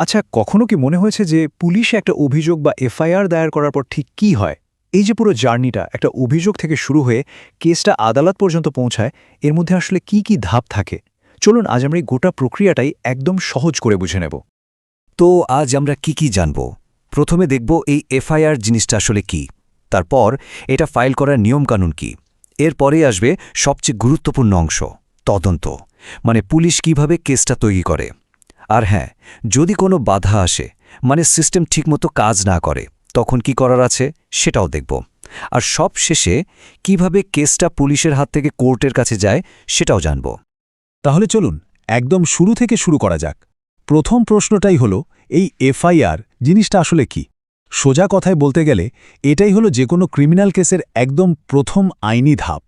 আচ্ছা কখনো কি মনে হয়েছে যে পুলিশে একটা অভিযোগ বা এফআইআর দায়ের করার পর ঠিক কি হয়? এই যে পুরো জার্নিটা, একটা অভিযোগ থেকে শুরু হয়ে কেসটা আদালত পর্যন্ত পৌঁছায়, এর মধ্যে আসলে কি কি ধাপ থাকে? চলুন, আজ আমরা এই গোটা প্রক্রিয়াটাই একদম সহজ করে বুঝে নেব। তো আজ আমরা কি কি জানব? প্রথমে দেখব এই এফআইআর জিনিসটা আসলে কি। তারপর এটা ফাইল করার নিয়মকানুন কি। এরপরে আসবে সবচেয়ে গুরুত্বপূর্ণ অংশ, তদন্ত। মানে পুলিশ কীভাবে কেসটা তৈরি করে। আর হ্যাঁ যদি কোনো বাধা আসে মানে সিস্টেম ঠিকমতো কাজ না করে, তখন কি করার আছে? সেটাও দেখব। আর সব শেষে কীভাবে কেসটা পুলিশের হাত থেকে কোর্টের কাছে যায়, সেটাও জানব। তাহলে চলুন, একদম শুরু থেকে শুরু করা যাক। প্রথম প্রশ্নটাই হলো, এই এফআইআর জিনিসটা আসলে কি? সোজা কথায় বলতে গেলে, এটাই হলো যে কোনো ক্রিমিনাল কেসের একদম প্রথম আইনি ধাপ।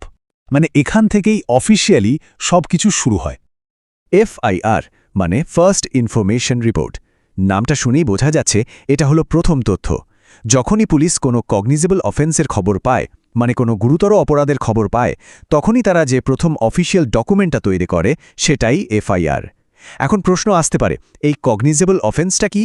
মানে এখান থেকেই অফিসিয়ালি সব কিছু শুরু হয়। এফআইআর মানে ফার্স্ট ইনফরমেশন রিপোর্ট নামটা শুনেই বোঝা যাচ্ছে এটা হলো প্রথম তথ্য। যখনই পুলিশ কোনো কগনিজেবল অফেন্সের খবর পায় মানে কোনো গুরুতর অপরাধের খবর পায়, তখনই তারা যে প্রথম অফিসিয়াল ডকুমেন্টটা তৈরি করে, সেটাই এফআইআর। এখন প্রশ্ন আসতে পারে, এই কগনিজেবল অফেন্সটা কি?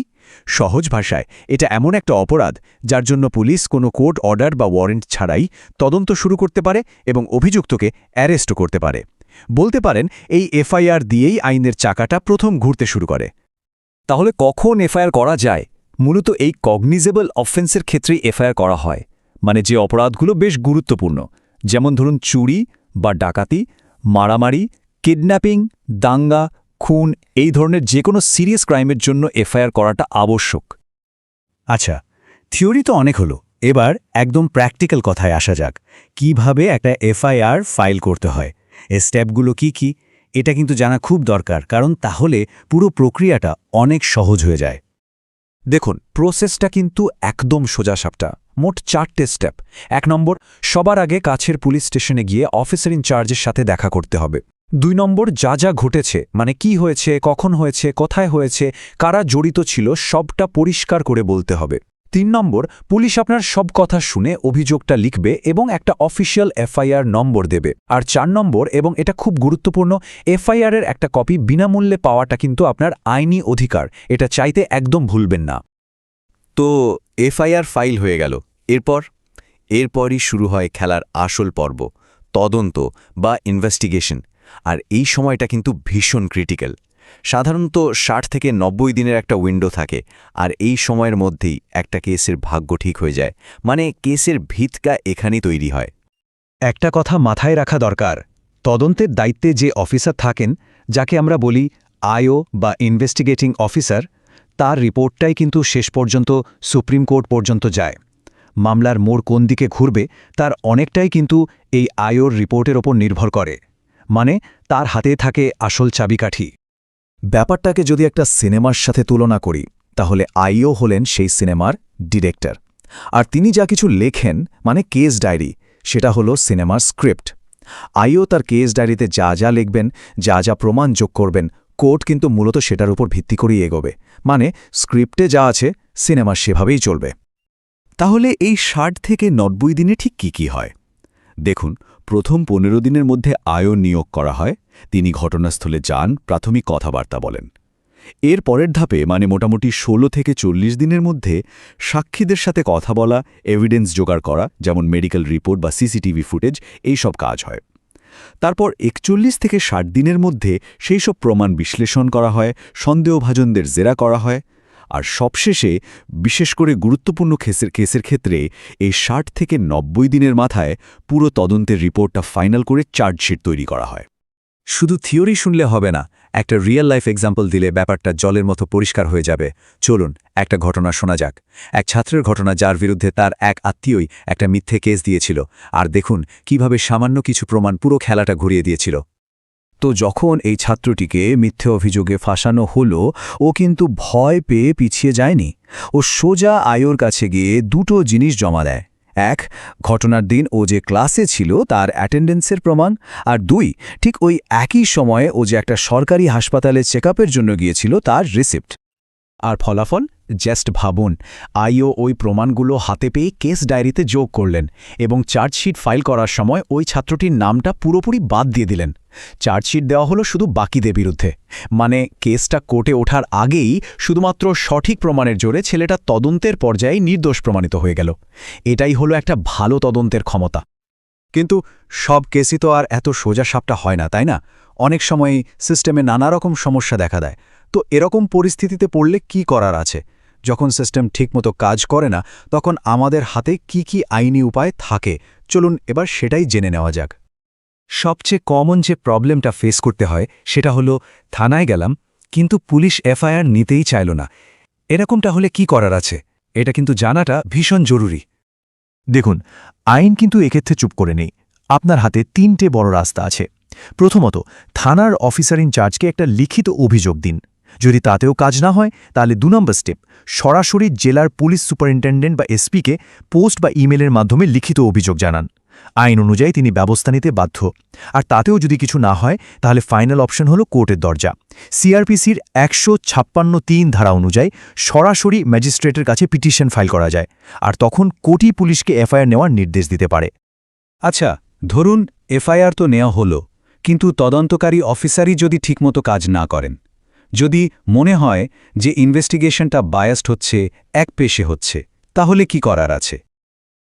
সহজ ভাষায়, এটা এমন একটা অপরাধ, যার জন্য পুলিশ কোনো কোর্ট অর্ডার বা ওয়ারেন্ট ছাড়াই তদন্ত শুরু করতে পারে এবং অভিযুক্তকে অ্যারেস্টও করতে পারে। বলতে পারেন, এই এফআইআর দিয়েই আইনের চাকাটা প্রথম ঘুরতে শুরু করে। তাহলে কখন এফআইআর করা যায়? মূলত এই কগনিজেবল অফেন্সের ক্ষেত্রেই এফআইআর করা হয়। মানে যে অপরাধগুলো বেশ গুরুত্বপূর্ণ, যেমন ধরুন চুরি বা ডাকাতি, মারামারি, কিডন্যাপিং, দাঙ্গা, খুন, এই ধরনের যে কোনো সিরিয়াস ক্রাইমের জন্য এফআইআর করাটা আবশ্যক। আচ্ছা থিওরি তো অনেক হলো। এবার একদম প্র্যাকটিক্যাল কথায় আসা যাক। কীভাবে একটা এফআইআর ফাইল করতে হয়? এ স্টেপগুলো কি কি, এটা কিন্তু জানা খুব দরকার, কারণ তাহলে পুরো প্রক্রিয়াটা অনেক সহজ হয়ে যায়। দেখুন প্রসেসটা কিন্তু একদম সোজাসাপটা মোট চারটে স্টেপ এক নম্বর, সবার আগে কাছের পুলিশ স্টেশনে গিয়ে অফিসার ইনচার্জের সাথে দেখা করতে হবে। দুই নম্বর, যা যা ঘটেছে মানে কি হয়েছে, কখন হয়েছে, কোথায় হয়েছে, কারা জড়িত ছিল, সবটা পরিষ্কার করে বলতে হবে। তিন নম্বর, পুলিশ আপনার সব কথা শুনে অভিযোগটা লিখবে এবং একটা অফিসিয়াল এফআইআর নম্বর দেবে। আর চার নম্বর, এবং এটা খুব গুরুত্বপূর্ণ এফআইআর এর একটা কপি বিনামূল্যে পাওয়াটা কিন্তু আপনার আইনি অধিকার। এটা চাইতে একদম ভুলবেন না। তো এফআইআর ফাইল হয়ে গেল। এরপর? এরপরই শুরু হয় খেলার আসল পর্ব, তদন্ত বা ইনভেস্টিগেশন। আর এই সময়টা কিন্তু ভীষণ ক্রিটিক্যাল। সাধারণত ষাট থেকে নব্বই দিনের একটা উইন্ডো থাকে, আর এই সময়ের মধ্যেই একটা কেসের ভাগ্য ঠিক হয়ে যায়। মানে কেসের ভিতকা এখানেই তৈরি হয়। একটা কথা মাথায় রাখা দরকার, তদন্তের দায়িত্বে যে অফিসার থাকেন, যাকে আমরা বলি আইও বা ইনভেস্টিগেটিং অফিসার তার রিপোর্টটাই কিন্তু শেষ পর্যন্ত সুপ্রিম কোর্ট পর্যন্ত যায়। মামলার মোড় কোন দিকে ঘুরবে, তার অনেকটাই কিন্তু এই আইওর রিপোর্টের ওপর নির্ভর করে। মানে তার হাতে থাকে আসল চাবিকাঠি। ব্যাপারটাকে যদি একটা সিনেমার সাথে তুলনা করি, তাহলে আইও হলেন সেই সিনেমার ডিরেক্টর। আর তিনি যা কিছু লেখেন মানে কেস ডায়েরি, সেটা হলো সিনেমার স্ক্রিপ্ট। আইও তার কেস ডায়েরিতে যা যা লিখবেন, যা যা প্রমাণ যোগ করবেন কোর্ট কিন্তু মূলত সেটার উপর ভিত্তি করেই এগোবে। মানে স্ক্রিপ্টে যা আছে, সিনেমা সেভাবেই চলবে। তাহলে এই ষাট থেকে নব্বই দিনে ঠিক কি কি হয়? দেখুন, প্রথম পনেরো দিনের মধ্যে আয়ন নিয়োগ করা হয় তিনি ঘটনাস্থলে যান, প্রাথমিক কথাবার্তা বলেন। এর পরের ধাপে মানে মোটামুটি ১৬ থেকে চল্লিশ দিনের মধ্যে, সাক্ষীদের সাথে কথা বলা এভিডেন্স জোগাড় করা, যেমন মেডিকেল রিপোর্ট বা সিসিটিভি ফুটেজ এই সব কাজ হয়। তারপর একচল্লিশ থেকে ষাট দিনের মধ্যে সেই সব প্রমাণ বিশ্লেষণ করা হয়, সন্দেহভাজনদের জেরা করা হয়, আর সবশেষে, বিশেষ করে গুরুত্বপূর্ণ কেসের কেসের ক্ষেত্রে, এই ষাট থেকে নব্বই দিনের মাথায় পুরো তদন্তের রিপোর্টটা ফাইনাল করে চার্জশিট তৈরি করা হয়। শুধু থিওরি শুনলে হবে না, একটা রিয়েল লাইফ এক্সাম্পল দিলে ব্যাপারটা জলের মতো পরিষ্কার হয়ে যাবে। চলুন, একটা ঘটনা শোনা যাক। এক ছাত্রের ঘটনা যার বিরুদ্ধে তার এক আত্মীয়ই একটা মিথ্যে কেস দিয়েছিল। আর দেখুন, কীভাবে সামান্য কিছু প্রমাণ পুরো খেলাটা ঘুরিয়ে দিয়েছিল। তো যখন এই ছাত্রটিকে মিথ্যে অভিযোগে ফাঁসানো হলো, ও কিন্তু ভয় পেয়ে পিছিয়ে যায়নি। ও সোজা আয়োর কাছে গিয়ে দুটো জিনিস জমা দেয়। এক, ঘটনার দিন ও যে ক্লাসে ছিল তার অ্যাটেন্ডেন্সের প্রমাণ, আর দুই, ঠিক ওই একই সময়ে ও যে একটা সরকারি হাসপাতালে চেক জন্য গিয়েছিল তার রিসিপ্ট। আর ফলাফল? জাস্ট ভাবুন। আইও ওই প্রমাণগুলো হাতে পেয়ে কেস ডায়েরিতে যোগ করলেন এবং চার্জশিট ফাইল করার সময় ওই ছাত্রটির নামটা পুরোপুরি বাদ দিয়ে দিলেন। চার্জশিট দেওয়া হলো শুধু বাকিদের বিরুদ্ধে। মানে কেসটা কোর্টে ওঠার আগেই শুধুমাত্র সঠিক প্রমাণের জোরে ছেলেটা তদন্তের পর্যায়ে নির্দোষ প্রমাণিত হয়ে গেল। এটাই হলো একটা ভালো তদন্তের ক্ষমতা। কিন্তু সব কেসই তো আর এত সোজা সাপটা হয় না, তাই না? অনেক সময় সিস্টেমে নানা রকম সমস্যা দেখা দেয়। তো এরকম পরিস্থিতিতে পড়লে কি করার আছে? যখন সিস্টেম ঠিকমতো কাজ করে না, তখন আমাদের হাতে কি কি আইনি উপায় থাকে? চলুন এবার সেটাই জেনে নেওয়া যাক। সবচেয়ে কমন যে প্রবলেমটা ফেস করতে হয়, সেটা হলো, থানায় গেলাম, কিন্তু পুলিশ এফআইআর নিতেই চাইল না। এরকমটা হলে কি করার আছে? এটা কিন্তু জানাটা ভীষণ জরুরি। দেখুন, আইন কিন্তু এক্ষেত্রে চুপ করে নেই। আপনার হাতে তিনটে বড় রাস্তা আছে। প্রথমত, থানার অফিসার ইনচার্জকে একটা লিখিত অভিযোগ দিন। যদি তাতেও কাজ না হয়, তাহলে দু নম্বর স্টেপ সরাসরি জেলার পুলিশ সুপারিনটেন্ডেন্ট বা এসপিকে পোস্ট বা ইমেলের মাধ্যমে লিখিত অভিযোগ জানান। আইন অনুযায়ী তিনি ব্যবস্থা নিতে বাধ্য। আর তাতেও যদি কিছু না হয়, তাহলে ফাইনাল অপশন হল কোর্টের দরজা। সিআরপিসির একশো ছাপ্পান্ন তিন ধারা অনুযায়ী সরাসরি ম্যাজিস্ট্রেটের কাছে পিটিশন ফাইল করা যায়। আর তখন কোটি পুলিশকে এফআইআর নেওয়ার নির্দেশ দিতে পারে। আচ্ছা ধরুন, এফআইআর তো নেওয়া হলো, কিন্তু তদন্তকারী অফিসারই যদি ঠিকমতো কাজ না করেন যদি মনে হয় যে ইনভেস্টিগেশনটা বায়াসড হচ্ছে, এক পেশে হচ্ছে, তাহলে কি করার আছে?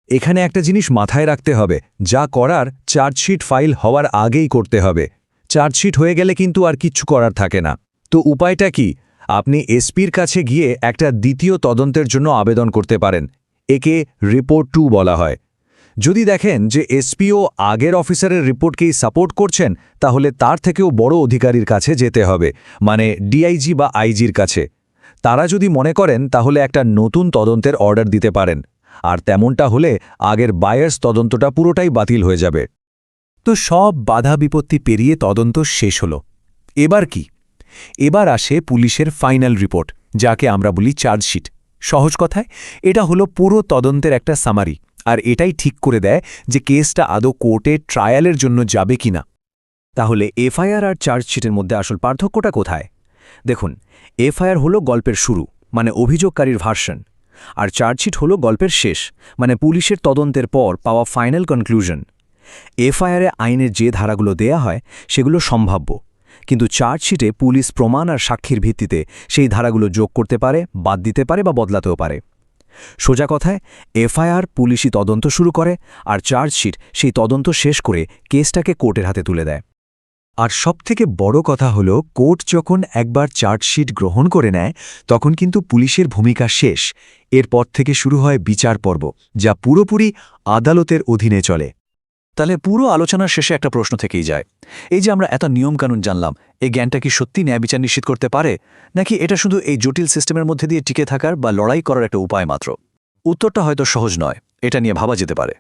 এখানে একটা জিনিস মাথায় রাখতে হবে, যা করার চার্জশিট ফাইল হওয়ার আগেই করতে হবে। চার্জশিট হয়ে গেলে কিন্তু আর কিচ্ছু করার থাকে না। তো উপায়টা কি? আপনি এসপির কাছে গিয়ে একটা দ্বিতীয় তদন্তের জন্য আবেদন করতে পারেন। একে রিপোর্ট টু বলা হয়। যদি দেখেন যে এসপিও আগের অফিসারের রিপোর্টকেই সাপোর্ট করছেন, তাহলে তার থেকেও বড় অধিকারীর কাছে যেতে হবে মানে ডিআইজি বা আইজির কাছে। তারা যদি মনে করেন, তাহলে একটা নতুন তদন্তের অর্ডার দিতে পারেন। আর তেমনটা হলে আগের বায়ার্স তদন্তটা পুরোটাই বাতিল হয়ে যাবে। তো সব বাধা বিপত্তি পেরিয়ে তদন্ত শেষ হল। এবার কি? এবার আসে পুলিশের ফাইনাল রিপোর্ট, যাকে আমরা বলি চার্জশিট। সহজ কথায়, এটা হলো পুরো তদন্তের একটা সামারি। আর এটাই ঠিক করে দেয় যে কেসটা আদৌ কোর্টে ট্রায়ালের জন্য যাবে কিনা। তাহলে এফআইআর আর চার্জশিটের মধ্যে আসল পার্থক্যটা কোথায়? দেখুন, এফআইআর হলো গল্পের শুরু মানে অভিযোগকারীর ভার্সন, আর চার্জশিট হলো গল্পের শেষ মানে পুলিশের তদন্তের পর পাওয়া ফাইনাল কনক্লুশন। এফআইআরে আইনের যে ধারাগুলো দেয়া হয়, সেগুলো সম্ভাব্য, কিন্তু চার্জশিটে পুলিশ প্রমাণ আর সাক্ষীর ভিত্তিতে সেই ধারাগুলো যোগ করতে পারে, বাদ দিতে পারে বা বদলাতেও পারে। সোজা কথায়, এফআইআর পুলিশি তদন্ত শুরু করে, আর চার্জশিট সেই তদন্ত শেষ করে কেসটাকে কোর্টের হাতে তুলে দেয়। আর সবথেকে বড় কথা হল, কোর্ট যখন একবার চার্জশিট গ্রহণ করে নেয়, তখন কিন্তু পুলিশের ভূমিকা শেষ। এরপর থেকে শুরু হয় বিচার পর্ব, যা পুরোপুরি আদালতের অধীনে চলে। তাহলে পুরো আলোচনার শেষে একটা প্রশ্ন থেকেই যায়। এই যে আমরা এত নিয়মকানুন জানলাম, এই জ্ঞানটা কি সত্যি ন্যায় বিচার নিশ্চিত করতে পারে? নাকি এটা শুধু এই জটিল সিস্টেমের মধ্যে দিয়ে টিকে থাকার বা লড়াই করার একটা উপায় মাত্র? উত্তরটা হয়তো সহজ নয়, এটা নিয়ে ভাবা যেতে পারে।